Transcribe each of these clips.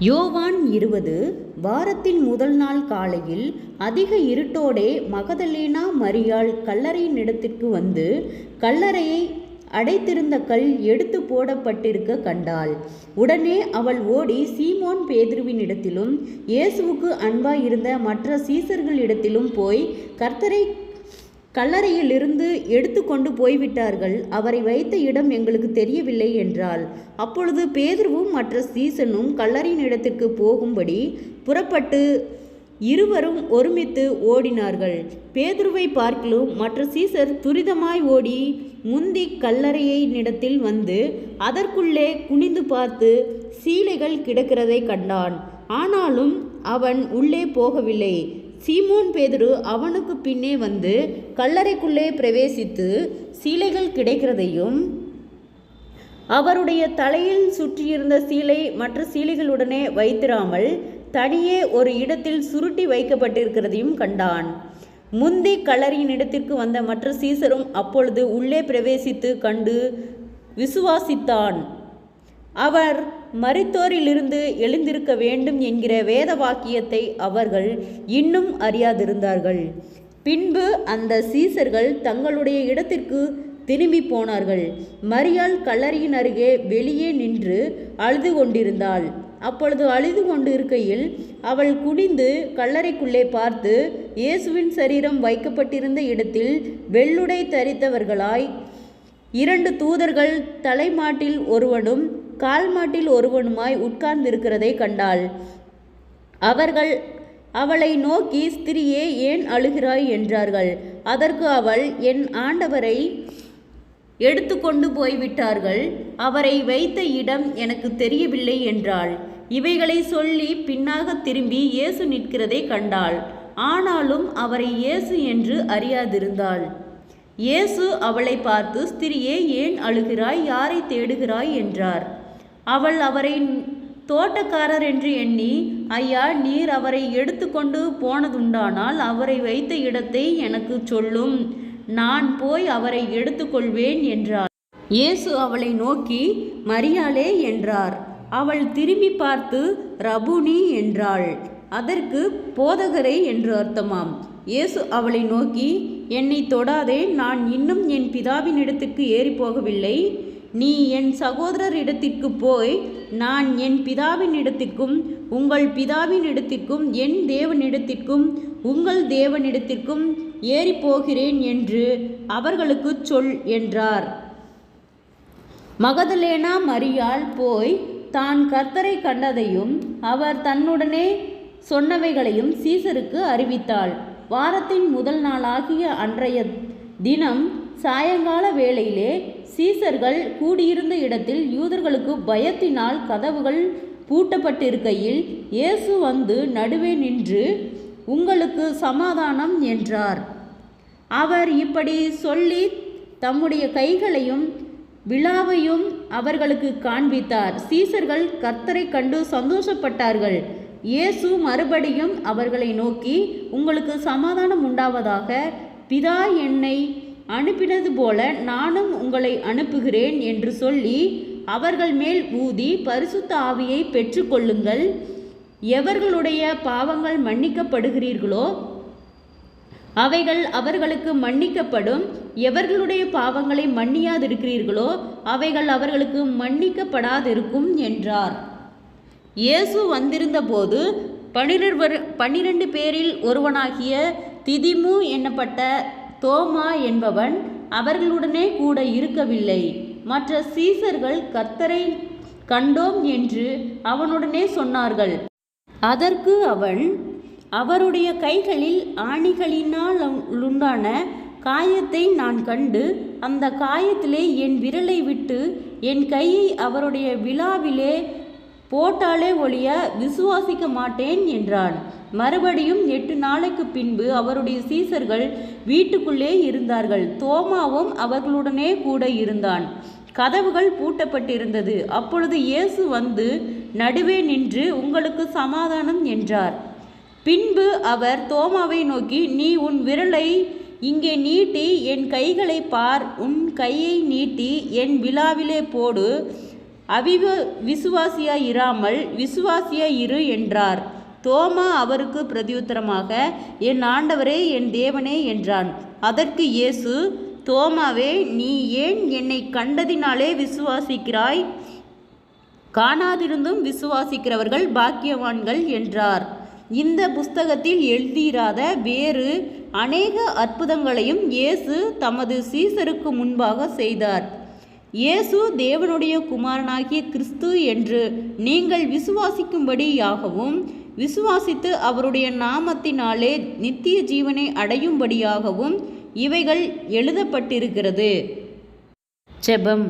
யோவான் இருபது வாரத்தின் முதல் நாள் காலையில் அதிக இருட்டோடே மகதலேனா மரியாள் கல்லறையின் இடத்திற்கு வந்து கல்லறையை அடைத்திருந்த கல் எடுத்து போடப்பட்டிருக்க கண்டாள். உடனே அவள் ஓடி சீமோன் பேதுருவின் இடத்திலும் இயேசுவுக்கு அன்பாயிருந்த மற்ற சீசர்களிடத்திலும் போய் கர்த்தரை கல்லறையிலிருந்து எடுத்து கொண்டு போய்விட்டார்கள். அவரை வைத்த இடம் எங்களுக்கு தெரியவில்லை என்றால் அப்பொழுது பேதுருவும் மற்ற சீசனும் கல்லறையின் இடத்திற்கு போகும்படி புறப்பட்டு இருவரும் ஒருமித்து ஓடினார்கள். பேதுருவை பார்க்கிலும் மற்ற சீசர் துரிதமாய் ஓடி முந்தி கல்லறையை நிடத்தில் வந்து அதற்குள்ளே குனிந்து பார்த்து சீலைகள் கிடக்கிறதை கண்டான். ஆனாலும் அவன் உள்ளே போகவில்லை. சீமோன் பேதுரு அவனுக்கு பின்னே வந்து கல்லறைக்குள்ளே பிரவேசித்து சீலைகள் கிடைக்கிறதையும் அவருடைய தலையில் சுற்றியிருந்த சீலை மற்ற சீலைகளுடனே வைத்திராமல் தனியே ஒரு இடத்தில் சுருட்டி வைக்கப்பட்டிருக்கிறதையும் கண்டான். முந்தி கல்லறையின் இடத்திற்கு வந்த மற்ற சீசரும் அப்பொழுது உள்ளே பிரவேசித்து கண்டு விசுவாசித்தான். அவர் மரித்தோரிலிருந்து எழுந்திருக்க வேண்டும் என்கிற வேத வாக்கியத்தை அவர்கள் இன்னும் அறியாதிருந்தார்கள். பின்பு அந்த சீசர்கள் தங்களுடைய இடத்திற்கு திரும்பி போனார்கள். மரியாள் கல்லறையின் அருகே வெளியே நின்று அழுது கொண்டிருந்தாள். அப்பொழுது அழுது கொண்டு இருக்கையில் அவள் குனிந்து கல்லறைக்குள்ளே பார்த்து இயேசுவின் சரீரம் வைக்கப்பட்டிருந்த இடத்தில் வெள்ளுடை தரித்தவர்களாய் இரண்டு தூதர்கள் தலைமாட்டில் ஒருவனும் கால் மாட்டில் ஒருவனுமாய் உட்கார்ந்திருக்கிறதை கண்டாள். அவர்கள் அவளை நோக்கி ஸ்திரியே ஏன் அழுகிறாய்? என்றார்கள். அதற்கு அவள் என் ஆண்டவரை எடுத்துக்கொண்டு போய்விட்டார்கள். அவரை வைத்த இடம் எனக்கு தெரியவில்லை என்றாள். இவைகளை சொல்லி பின்னாக திரும்பி இயேசு நிற்கிறதை கண்டாள். ஆனாலும் அவரை இயேசு என்று அறியாதிருந்தாள். இயேசு அவளை பார்த்து ஸ்திரியே ஏன் அழுகிறாய்? யாரை தேடுகிறாய்? என்றார். அவள் அவரை தோட்டக்காரர் என்று எண்ணி ஐயா நீர் அவரை எடுத்துக்கொண்டு போனதுண்டானால் அவரை வைத்த இடத்தை எனக்கு சொல்லும். நான் போய் அவரை எடுத்துக்கொள்வேன் என்றார். இயேசு அவளை நோக்கி மரியாளே என்றார். அவள் திரும்பி பார்த்து ரபுனி என்றாள். அதற்கு போதகரே என்று அர்த்தமாம். இயேசு அவளை நோக்கி என்னை தொடாதே நான் இன்னும் என் பிதாவின் இடத்துக்கு ஏறி போகவில்லை. நீ என் சகோதரர் இடத்திற்கு போய் நான் என் பிதாவின் இடத்திற்கும் உங்கள் பிதாவின் இடத்திற்கும் என் தேவனிடத்திற்கும் உங்கள் தேவனிடத்திற்கும் ஏறி போகிறேன் என்று அவர்களுக்கு சொல் என்றார். மகதலேனா மரியாள் போய் தான் கர்த்தரை கண்டதையும் அவர் தன்னுடனே சொன்னவைகளையும் சீசருக்கு அறிவித்தாள். வாரத்தின் முதல் நாளாகிய அன்றைய தினம் சாயங்கால வேளையிலே சீசர்கள் கூடியிருந்த இடத்தில் யூதர்களுக்கு பயத்தினால் கதவுகள் பூட்டப்பட்டிருக்கையில் இயேசு வந்து நடுவே நின்று உங்களுக்கு சமாதானம் என்றார். அவர் இப்படி சொல்லி தம்முடைய கைகளையும் விழாவையும் அவர்களுக்கு காண்பித்தார். சீசர்கள் கர்த்தரை கண்டு சந்தோஷப்பட்டார்கள். இயேசு மறுபடியும் அவர்களை நோக்கி உங்களுக்கு சமாதானம் உண்டாவதாக பிதா என்னை அனுப்பினது போல நானும் உங்களை அனுப்புகிறேன் என்று சொல்லி அவர்கள் மேல் ஊதி பரிசுத்த ஆவியை பெற்றுக்கொள்ளுங்கள். எவர்களுடைய பாவங்கள் மன்னிக்கப்படுகிறீர்களோ அவைகள் அவர்களுக்கு மன்னிக்கப்படும். எவர்களுடைய பாவங்களை மன்னியாதிருக்கிறீர்களோ அவைகள் அவர்களுக்கு மன்னிக்கப்படாதிருக்கும் என்றார். இயேசு வந்திருந்தபோது பனிரெண்டு பன்னிரண்டு பேரில் ஒருவனாகிய திதிமு என்னப்பட்ட தோமா என்பவன் அவர்களுடனே கூட இருக்கவில்லை. மற்ற சீசர்கள் கர்த்தரை கண்டோம் என்று அவனுடனே சொன்னார்கள். அதற்கு அவன் அவருடைய கைகளில் ஆணிகளினால் உண்டான காயத்தை நான் கண்டு அந்த காயத்திலே என் விரலை விட்டு என் கையை அவருடைய விழாவிலே போட்டாலே ஒழிய விசுவாசிக்க மாட்டேன் என்றான். மறுபடியும் எட்டு நாளைக்கு பின்பு அவருடைய சீசர்கள் வீட்டுக்குள்ளே இருந்தார்கள். தோமாவும் அவர்களுடனே கூட இருந்தான். கதவுகள் பூட்டப்பட்டிருந்தது. அப்பொழுது இயேசு வந்து நடுவே நின்று உங்களுக்கு சமாதானம் என்றார். பின்பு அவர் தோமாவை நோக்கி நீ உன் விரலை இங்கே நீட்டி என் கைகளை பார். உன் கையை நீட்டி என் விழாவிலே போடு. அவிவ விசுவாசியாய் இராமல் விசுவாசியாய் இரு என்றார். தோமா அவருக்கு பிரதியுத்தரமாக என் ஆண்டவரே என் தேவனே என்றான். அதற்கு இயேசு தோமாவே நீ ஏன் என்னை கண்டதினாலே விசுவாசிக்கிறாய்? காணாதிருந்தும் விசுவாசிக்கிறவர்கள் பாக்கியவான்கள் என்றார். இந்த புஸ்தகத்தில் எழுதியிராத வேறு அநேக அற்புதங்களையும் இயேசு தமது சீசருக்கு முன்பாக செய்தார். இயேசு தேவனுடைய குமாரனாகிய கிறிஸ்து என்று நீங்கள் விசுவாசிக்கும்படியாகவும் விசுவாசித்து அவருடைய நாமத்தினாலே நித்திய ஜீவனை அடையும்படியாகவும் இவைகள் எழுதப்பட்டிருக்கிறது. ஜெபம்.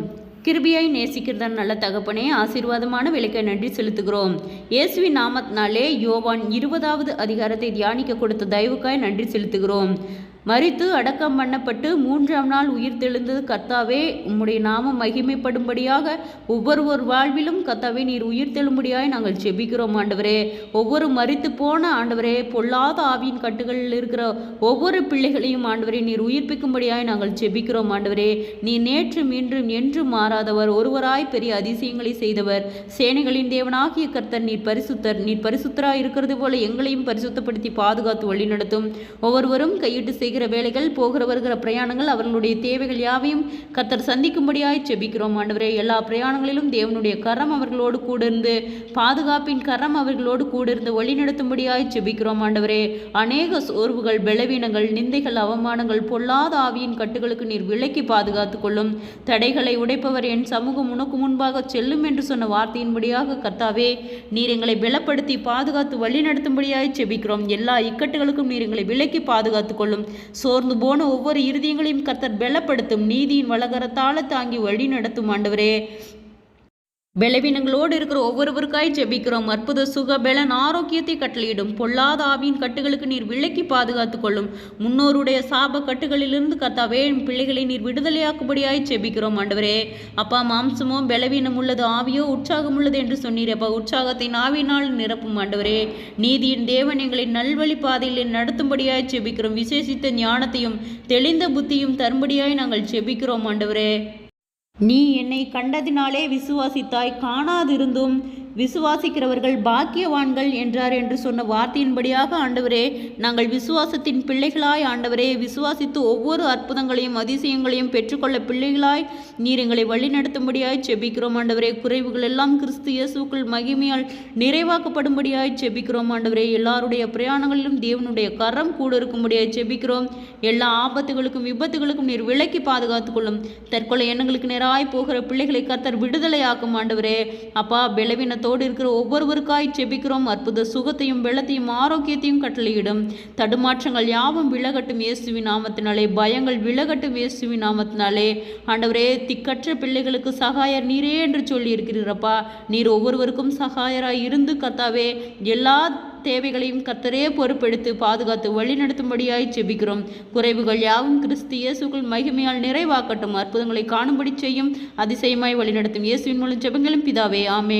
கிருபியாய் நேசிக்கிறதன் நல்ல தகப்பனே ஆசீர்வாதமான விலைக்கை நன்றி செலுத்துகிறோம். இயேசுவின் நாமத்தினாலே யோவான் இருபதாவது அதிகாரத்தை தியானிக்க கொடுத்த தயவுக்காய் நன்றி செலுத்துகிறோம். மறித்து அடக்கம் பண்ணப்பட்டு மூன்றாம் நாள் உயிர் தெழுந்தது கர்த்தாவே உம்முடைய நாமம் மகிமைப்படும்படியாக ஒவ்வொருவர் வாழ்விலும் கர்த்தாவே நீர் உயிர் தெழும்படியாய் நாங்கள் செபிக்கிறோம் ஆண்டவரே. ஒவ்வொரு மறித்து போன ஆண்டவரே பொல்லாத ஆவியின் கட்டுகளில் இருக்கிற ஒவ்வொரு பிள்ளைகளையும் ஆண்டவரே நீர் உயிர்ப்பிக்கும்படியாய் நாங்கள் செபிக்கிறோம் ஆண்டவரே. நீ நேற்று மீண்டும் என்றும் மாறாதவர் ஒருவராய் பெரிய அதிசயங்களை செய்தவர். சேனைகளின் தேவனாகிய கர்த்தர் நீர் பரிசுத்தர். நீர் பரிசுத்தராய் இருக்கிறது போல எங்களையும் பரிசுத்தப்படுத்தி பாதுகாத்து வழிநடத்தும். ஒவ்வொருவரும் கையிட்டு செய்கிற வேலைகள் போகிற வருகிற பிரயாணங்கள் அவர்களுடைய தேவைகள் யாவையும் கத்தர் சந்திக்கும்படியாய் செபிக்கிறோம் ஆண்டவரே. எல்லா பிரயாணங்களிலும் தேவனுடைய கரம் அவர்களோடு கூட இருந்து பாதுகாப்பின் கரம் அவர்களோடு கூட இருந்து வழிநடத்தும்படியாய் செபிக்கிறோம் ஆண்டவரே. அநேக சோர்வுகள் பலவீனங்கள் நிந்தைகள் அவமானங்கள் பொல்லாத ஆவியின் கட்டுகளுக்கு நீர் விலக்கி பாதுகாத்துக் கொள்ளும். தடைகளை உடைப்பவர் என் சமூகம் உனக்கு முன்பாக செல்லும் என்று சொன்ன வார்த்தையின்படியாக கர்த்தாவே நீர் எங்களை பலப்படுத்தி பாதுகாத்து வழிநடத்தும்படியாய் செபிக்கிறோம் எல்லா இக்கட்டுகளுக்கும் நீர் எங்களை விலக்கி பாதுகாத்துக் கொள்ளும். சோர்ந்து போன ஒவ்வொரு இருதயங்களையும் கர்த்தர் பலப்படுத்தும் நீதியின் வளகரத்தால தாங்கி வழி நடத்தும் ஆண்டவரே. பலவீனங்களோடு இருக்கிற ஒவ்வொருவருக்காய் ஜெபிக்கிறோம். அற்புத சுக பலன் ஆரோக்கியத்தை கட்டளையிடும். பொல்லாத ஆவியின் கட்டுகளுக்கு நீர் விலக்கி பாதுகாத்துக் கொள்ளும். முன்னோருடைய சாப கட்டுகளிலிருந்து கர்த்தாவே என் பிள்ளைகளை நீர் விடுதலையாக்கும்படியாய் ஜெபிக்கிறோம் ஆண்டவரே. அப்பா மாம்சமோ பலவீனம் உள்ளது ஆவியோ உற்சாகம் உள்ளது என்று சொன்னீர். அப்பா உற்சாகத்தை ஆவினால் நிரப்பும் ஆண்டவரே. நீதியின் தேவன் எங்களை நல்வழி பாதையில் நடத்தும்படியாய் ஜெபிக்கிறோம். விசேஷித்த ஞானத்தையும் தெளிந்த புத்தியும் தரும்படியாய் நாங்கள் ஜெபிக்கிறோம் ஆண்டவரே. நீ என்னை கண்டதினாலே விசுவாசித்தாய் காணாதிருந்தும் விசுவாசிக்கிறவர்கள் பாக்கியவான்கள் என்றார் என்று சொன்ன வார்த்தையின்படியாக ஆண்டவரே நாங்கள் விசுவாசத்தின் பிள்ளைகளாய் ஆண்டவரே விசுவாசித்து ஒவ்வொரு அற்புதங்களையும் அதிசயங்களையும் பெற்றுக்கொள்ள பிள்ளைகளாய் நீர் எங்களை வழிநடத்தும்படியாய் செபிக்கிறோம் ஆண்டவரே. குறைவுகள் எல்லாம் கிறிஸ்து இயேசுக்குள் மகிமையால் நிறைவாக்கப்படும்படியாய் செபிக்கிறோம் ஆண்டவரே. எல்லாருடைய பிரயாணங்களிலும் தேவனுடைய கரம் கூட இருக்கும்படியாய் செபிக்கிறோம். எல்லா ஆபத்துகளுக்கும் விபத்துகளுக்கும் நீர் விலக்கி பாதுகாத்துக் கொள்ளும். தற்கொலை எண்ணங்களுக்கு நேராய் போகிற பிள்ளைகளை கர்த்தர் விடுதலையாக்கும் ஆண்டவரே. அப்பா பலவீனத்தோடு இருக்கிற ஒவ்வொருவருக்காய் செபிக்கிறோம். அற்புத சுகத்தையும் வெள்ளத்தையும் ஆரோக்கியத்தையும் கட்டளையிடும். தடுமாற்றங்கள் யாவும் விலகட்டும் இயேசுவின் நாமத்தினாலே. பயங்கள் விலகட்டும் இயேசுவின் நாமத்தினாலே. ஆண்டவரே திக்கற்ற பிள்ளைகளுக்கு சகாயர் நீரே என்று சொல்லி இருக்கிறீரப்பா நீர் ஒவ்வொருவருக்கும் சகாயராய் இருந்து கத்தாவே எல்லா தேவைகளையும் கத்தரே பொறுப்பெடுத்து பாதுகாத்து வழிநடத்தும்படியாய் செபிக்கிறோம். குறைவுகள் யாவும் கிறிஸ்து இயேசுக்குள் மகிமையால் நிறைவாக்கட்டும். அற்புதங்களை காணும்படி செய்யும் அதிசயமாய் வழிநடத்தும் இயேசுவின் மூலம் ஜெபங்களும் பிதாவே. ஆமே